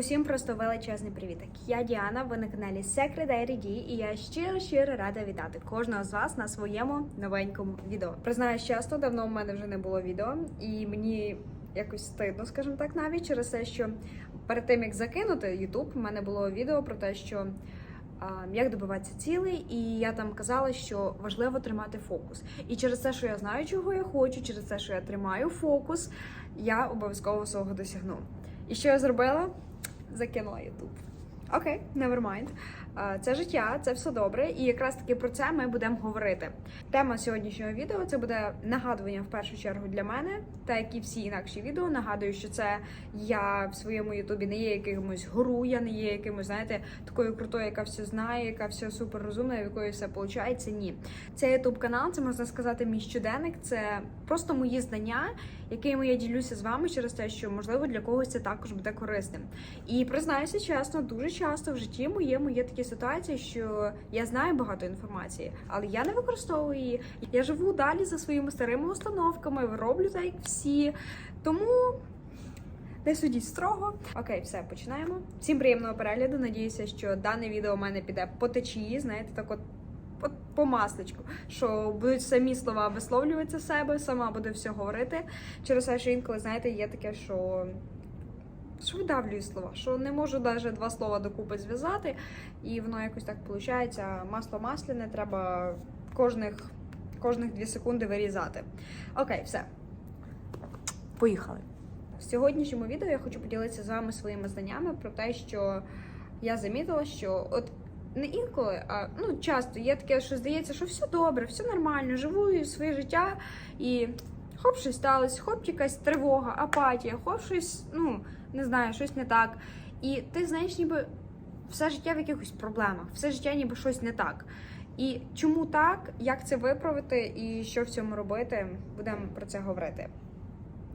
Усім просто величезний привіток. Я Діана, ви на каналі Secret ID, і я щиро щиро рада вітати кожного з вас на своєму новенькому відео. Признаюсь чесно, давно в мене вже не було відео, і мені якось стидно, скажімо так, навіть через те, що перед тим як закинути YouTube, в мене було відео про те, що як добиватися цілей, і я там казала, що важливо тримати фокус. І через те, що я знаю, чого я хочу, через те, що я тримаю фокус, я обов'язково свого досягну. І що я зробила? Закинула YouTube. Окей, okay, never mind. Це життя, це все добре, і якраз таки про це ми будемо говорити. Тема сьогоднішнього відео це буде нагадування в першу чергу для мене, та як і всі інакші відео. Нагадую, що це я в своєму Ютубі не є якимось гуру, я не є якимось, знаєте, такою крутою, яка все знає, яка все супер розумна, в якої все виходить. Ні, це Ютуб канал, це можна сказати, мій щоденник. Це просто мої знання, якими я ділюся з вами через те, що можливо для когось це також буде корисним. І признаюся чесно, дуже часто в житті моєму є такі ситуації, що я знаю багато інформації, але я не використовую її. Я живу далі за своїми старими установками, роблю так, як всі. Тому. Не судіть строго. Окей, все, починаємо. Всім приємного перегляду. Надіюся, що дане відео у мене піде по течії, знаєте, так от, от по масличку, що будуть самі слова висловлюватися себе, сама буду все говорити. Через те, що інколи, знаєте, є таке, що. Що видавлюю слова, що не можу навіть два слова докупи зв'язати, і воно якось так виходить. Масло масляне треба кожних, кожних дві секунди вирізати. Окей, все. Поїхали. В сьогоднішньому відео я хочу поділитися з вами своїми знаннями про те, що я замітила, що от не інколи, а ну часто є таке, що здається, що все добре, все нормально, живу своє життя і хоп, щось сталося, хоп, якась тривога, апатія, хоп, щось, ну не знаю, щось не так. І ти знаєш, ніби все життя в якихось проблемах, все життя ніби щось не так. І чому так, як це виправити і що в цьому робити, будемо про це говорити.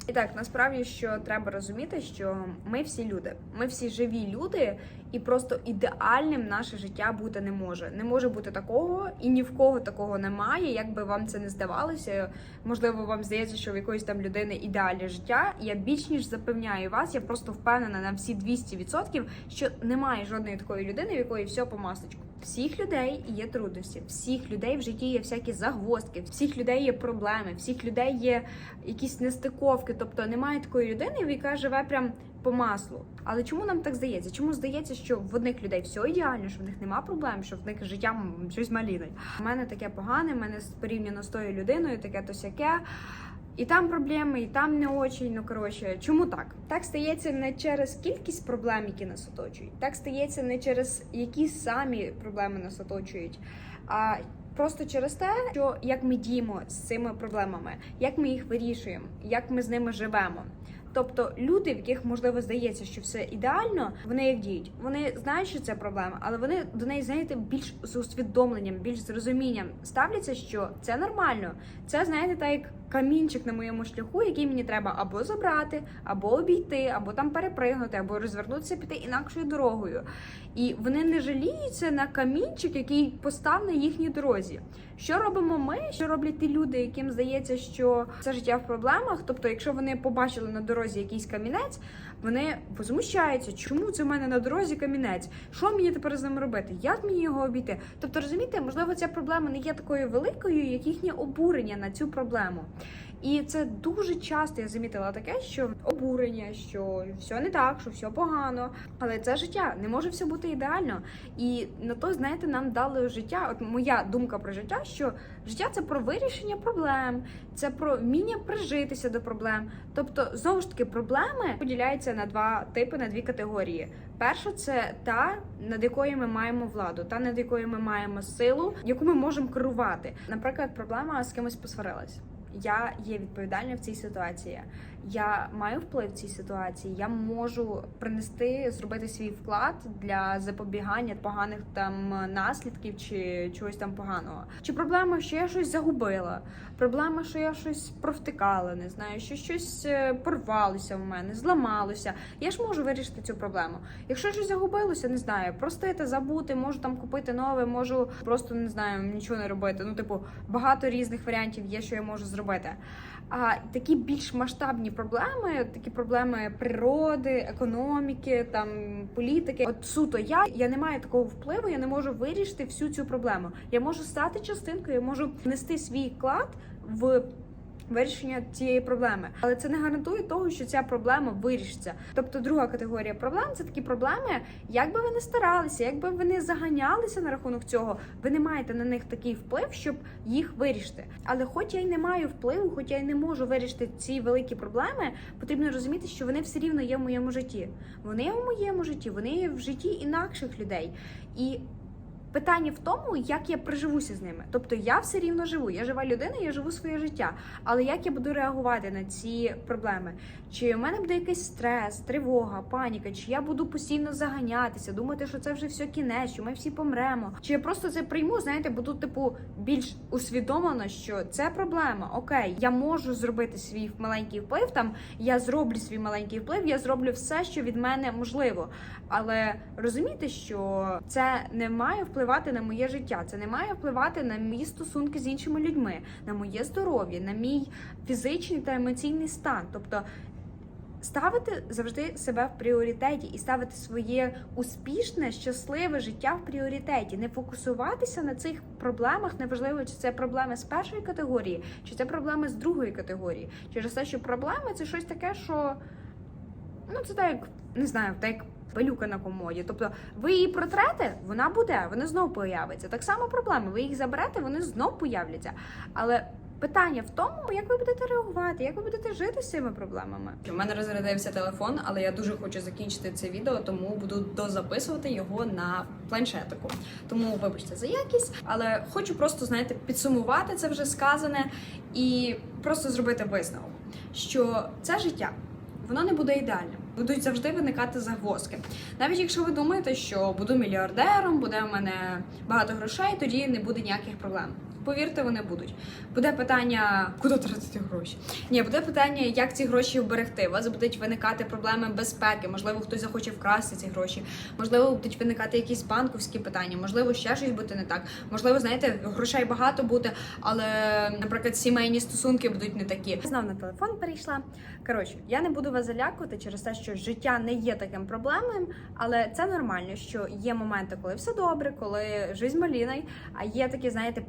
І так, насправді що треба розуміти, що ми всі люди, ми всі живі люди, і просто ідеальним наше життя бути не може. Не може бути такого, і ні в кого такого немає. Як би вам це не здавалося, можливо, вам здається, що в якоїсь там людини ідеальне життя. Я більш ніж запевняю вас, я просто впевнена на всі 200%, що немає жодної такої людини, в якої все по масочку. Всіх людей є трудності, всіх людей в житті є всякі загвоздки, всіх людей є проблеми, всіх людей є якісь нестиковки. Тобто немає такої людини, яка живе прям по маслу. Але чому нам так здається? Чому здається, що в одних людей все ідеально, що в них нема проблем, що в них життя щось малінить? У мене таке погане, в мене порівняно з тою людиною, таке то сяке. І там проблеми, і там не очі, Ну коротше, чому так? Так стається не через кількість проблем, які нас оточують. Так стається не через які самі проблеми нас оточують, а просто через те, що як ми діємо з цими проблемами, як ми їх вирішуємо, як ми з ними живемо. Тобто люди, в яких можливо здається, що все ідеально, вони як діють. Вони знають, що це проблема, але вони до неї знаєте більш з усвідомленням, більш з розумінням ставляться, що це нормально. Це знаєте, так як камінчик на моєму шляху, який мені треба або забрати, або обійти, або там перепригнути, або розвернутися, піти інакшою дорогою. І вони не жаліються на камінчик, який постав на їхній дорозі. Що робимо ми? Що роблять ті люди, яким здається, що це життя в проблемах? Тобто, якщо вони побачили на дорозі якийсь камінець, вони возмущаються, чому це в мене на дорозі камінець? Що мені тепер з ним робити? Як мені його обійти? Тобто, розумієте, можливо, ця проблема не є такою великою, як їхнє обурення на цю проблему. І це дуже часто я замітила таке, що обурення, що все не так, що все погано. Але це життя не може все бути ідеально. І на то, знаєте, нам дали життя. От моя думка про життя, що життя це про вирішення проблем, це про вміння прижитися до проблем. Тобто, знову ж таки, проблеми поділяються на два типи, на дві категорії. Перша це та, над якою ми маємо владу, та над якою ми маємо силу, яку ми можемо керувати. Наприклад, проблема з кимось посварилась. Я є відповідальна в цій ситуації. Я маю вплив в цій ситуації. Я можу принести, зробити свій вклад для запобігання поганих там наслідків чи чогось там поганого. Чи проблема, що я щось загубила? Проблема, що я щось провтикала, не знаю, що щось е, порвалося в мене, зламалося. Я ж можу вирішити цю проблему. Якщо щось загубилося, не знаю, простити, забути, можу там купити нове, можу просто не знаю, нічого не робити. Ну, типу, багато різних варіантів є, що я можу зробити зробити. А такі більш масштабні проблеми, такі проблеми природи, економіки, там політики. От суто я, я не маю такого впливу, я не можу вирішити всю цю проблему. Я можу стати частинкою, я можу внести свій вклад в. Вирішення цієї проблеми, але це не гарантує того, що ця проблема вирішиться. Тобто, друга категорія проблем це такі проблеми, як би ви не старалися, як би ви не заганялися на рахунок цього, ви не маєте на них такий вплив, щоб їх вирішити. Але, хоч я й не маю впливу, хоч я й не можу вирішити ці великі проблеми, потрібно розуміти, що вони все рівно є в моєму житті. Вони є в моєму житті, вони є в житті інакших людей. І Питання в тому, як я приживуся з ними. Тобто я все рівно живу. Я жива людина, я живу своє життя. Але як я буду реагувати на ці проблеми? Чи в мене буде якийсь стрес, тривога, паніка, чи я буду постійно заганятися, думати, що це вже все кінець, що ми всі помремо? Чи я просто це прийму? Знаєте, буду типу більш усвідомлена, що це проблема. Окей, я можу зробити свій маленький вплив. Там я зроблю свій маленький вплив, я зроблю все, що від мене можливо. Але розумійте, що це не має впливати на моє життя, це не має впливати на мої стосунки з іншими людьми, на моє здоров'я, на мій фізичний та емоційний стан. Тобто ставити завжди себе в пріоритеті і ставити своє успішне, щасливе життя в пріоритеті, не фокусуватися на цих проблемах, неважливо, чи це проблеми з першої категорії, чи це проблеми з другої категорії. Через те, що проблеми це щось таке, що ну це так, як не знаю, так як пилюка на комоді. Тобто ви її протрете, вона буде, вона знов появиться. Так само проблеми. Ви їх заберете, вони знов появляться. Але питання в тому, як ви будете реагувати, як ви будете жити з цими проблемами. У мене розрядився телефон, але я дуже хочу закінчити це відео, тому буду дозаписувати його на планшетику. Тому вибачте за якість, але хочу просто знаєте підсумувати це вже сказане і просто зробити висновок, що це життя. Воно не буде ідеальним, будуть завжди виникати загвоздки. Навіть якщо ви думаєте, що буду мільярдером, буде в мене багато грошей, тоді не буде ніяких проблем. Повірте, вони будуть. Буде питання, куди тратити гроші? Ні, буде питання, як ці гроші вберегти. У вас будуть виникати проблеми безпеки. Можливо, хтось захоче вкрасти ці гроші. Можливо, будуть виникати якісь банковські питання. Можливо, ще щось буде не так. Можливо, знаєте, грошей багато буде, але, наприклад, сімейні стосунки будуть не такі. Знов на телефон перейшла. Коротше, я не буду вас залякувати через те, що життя не є таким проблемним, але це нормально, що є моменти, коли все добре, коли жизнь маліною, а є такі, знаєте,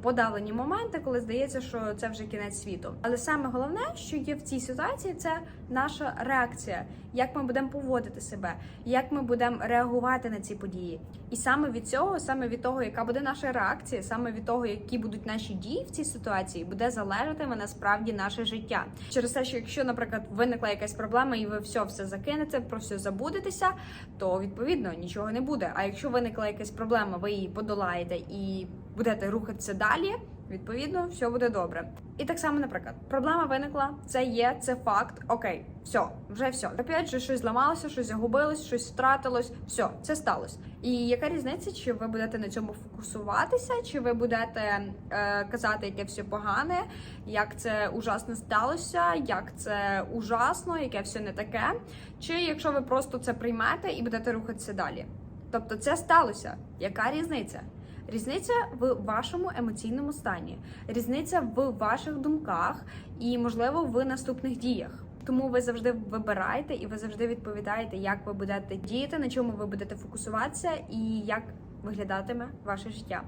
подавлені моменти, коли здається, що це вже кінець світу. Але саме головне, що є в цій ситуації, це наша реакція, як ми будемо поводити себе, як ми будемо реагувати на ці події. І саме від цього, саме від того, яка буде наша реакція, саме від того, які будуть наші дії в цій ситуації, буде залежатиме насправді наше життя. Через те, що якщо, наприклад, виникла якась проблема, і ви все все закинете, про все забудетеся, то відповідно нічого не буде. А якщо виникла якась проблема, ви її подолаєте і будете рухатися далі. Відповідно, все буде добре. І так само, наприклад, проблема виникла, це є, це факт. Окей, все, вже все. Опять же, щось зламалося, щось загубилось, щось втратилось. Все, це сталося. І яка різниця, чи ви будете на цьому фокусуватися, чи ви будете е, казати, яке все погане, як це ужасно сталося, як це ужасно, яке все не таке. Чи якщо ви просто це приймете і будете рухатися далі? Тобто це сталося. Яка різниця? Різниця в вашому емоційному стані, різниця в ваших думках і, можливо, в наступних діях. Тому ви завжди вибираєте і ви завжди відповідаєте, як ви будете діяти, на чому ви будете фокусуватися і як виглядатиме ваше життя.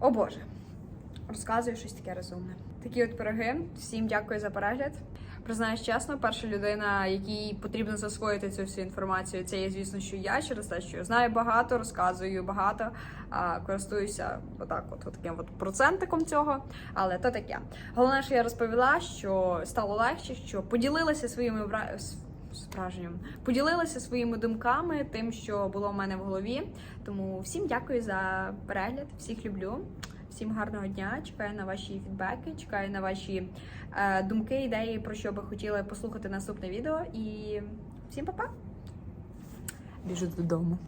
О Боже, розказую щось таке розумне. Такі от пироги. Всім дякую за перегляд. Признаюсь чесно, перша людина, якій потрібно засвоїти цю всю інформацію, це є, звісно, що я через те, що знаю багато, розказую багато, а користуюся отак, от, от таким от процентиком цього. Але то таке. Головне, що я розповіла, що стало легше, що поділилася своїми вра- Справжнім поділилася своїми думками, тим, що було в мене в голові. Тому всім дякую за перегляд, всіх люблю. Всім гарного дня. Чекаю на ваші фідбеки, чекаю на ваші е, думки, ідеї, про що би хотіли послухати наступне відео. І всім па-па! Біжу додому.